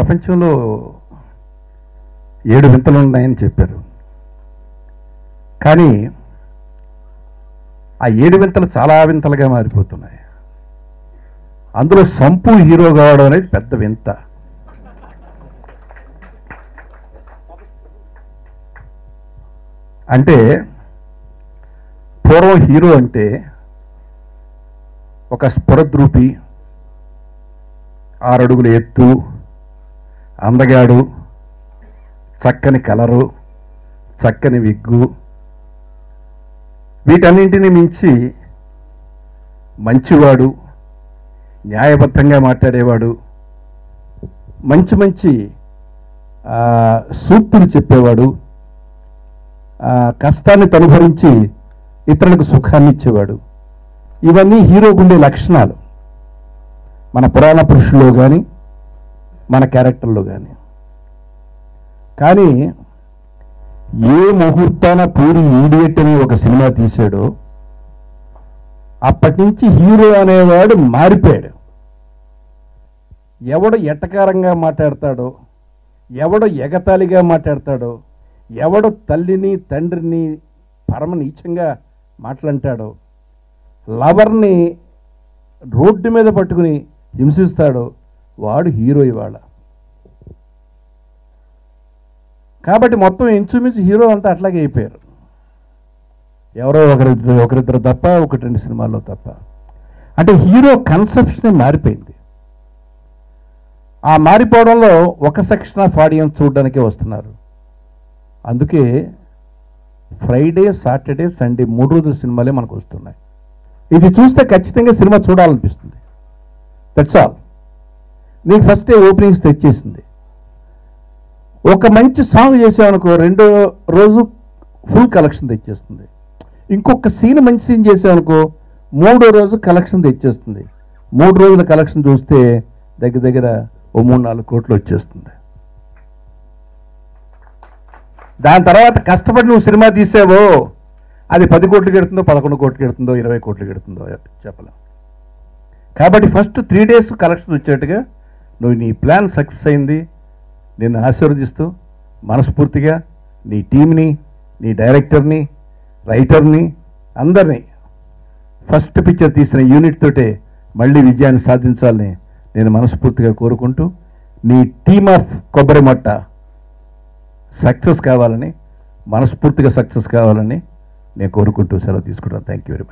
ప్రపంచంలో ఏడు వింతలు ఉన్నాయని చెప్పారు. కానీ ఆ ఏడు వింతలు చాలా వింతలుగా మారిపోతున్నాయి. అందులో సంపు హీరో కావడం అనేది పెద్ద వింత. అంటే పూర్వం హీరో అంటే ఒక స్ఫురద్రూపి ఆరడుగుల ఎత్తు అందగాడు చక్కని కలరు చక్కని విగ్గు. వీటన్నింటినీ మించి మంచివాడు న్యాయబద్ధంగా మాట్లాడేవాడు మంచి మంచి సూక్తులు చెప్పేవాడు కష్టాన్ని తనుభరించి ఇతరులకు సుఖాన్ని ఇచ్చేవాడు. ఇవన్నీ హీరోకు ఉండే లక్షణాలు. మన పురాణ పురుషుల్లో కానీ మన క్యారెక్టర్లో కానీ. కానీ ఏ ముహూర్తాన పూరి ఈడియట్ అని ఒక సినిమా తీశాడో అప్పటి నుంచి హీరో అనేవాడు మారిపోయాడు. ఎవడు ఎట్టకారంగా మాట్లాడతాడో ఎవడు ఎగతాళిగా మాట్లాడతాడో ఎవడు తల్లిని తండ్రిని పరమ నీచంగా మాట్లాంటాడో లవర్ని రోడ్డు మీద పట్టుకుని హింసిస్తాడో వాడు హీరో ఇవాళ. కాబట్టి మొత్తం ఇంచుమించు హీరో అంతా అట్లాగే అయిపోయారు. ఎవరో ఒకరిద్దరు ఒకరిద్దరు తప్ప ఒకటి రెండు సినిమాల్లో తప్ప. అంటే హీరో కన్సెప్షన్ మారిపోయింది. ఆ మారిపోవడంలో ఒక సెక్షన్ ఆఫ్ ఆడియన్స్ చూడడానికే వస్తున్నారు. అందుకే ఫ్రైడే సాటర్డే సండే మూడు రోజుల సినిమాలే మనకు వస్తున్నాయి. ఇది చూస్తే ఖచ్చితంగా సినిమా చూడాలనిపిస్తుంది. దట్స్ ఆల్ నీకు ఫస్ట్ ఓపెనింగ్స్ తెచ్చేసింది. ఒక మంచి సాంగ్ చేసామనుకో రెండో రోజు ఫుల్ కలెక్షన్ తెచ్చేస్తుంది. ఇంకొక సీన్ మంచి సీన్ చేసామనుకో మూడో రోజు కలెక్షన్ తెచ్చేస్తుంది. మూడు రోజుల కలెక్షన్ చూస్తే దగ్గర దగ్గర ఓ మూడు నాలుగు కోట్లు వచ్చేస్తుంది. దాని తర్వాత కష్టపడి నువ్వు సినిమా తీసావో అది పది కోట్లు కెడుతుందో పదకొండు కోట్లు కెడుతుందో ఇరవై కోట్లు గెడుతుందో చెప్పలేం. కాబట్టి ఫస్ట్ త్రీ డేస్ కలెక్షన్ వచ్చేట్టుగా నువ్వు నీ ప్లాన్ సక్సెస్ అయింది. నిన్ను ఆశీర్వదిస్తూ మనస్ఫూర్తిగా నీ టీంని నీ డైరెక్టర్ని రైటర్ని అందరినీ ఫస్ట్ పిక్చర్ తీసిన యూనిట్ తోటే మళ్ళీ విజయాన్ని సాధించాలని నేను మనస్ఫూర్తిగా కోరుకుంటూ నీ టీమ్ ఆఫ్ కొబ్బరి మట్ట సక్సెస్ కావాలని మనస్ఫూర్తిగా సక్సెస్ కావాలని నేను కోరుకుంటూ సెలవు తీసుకుంటాను థ్యాంక్ యూ వెరీ మచ్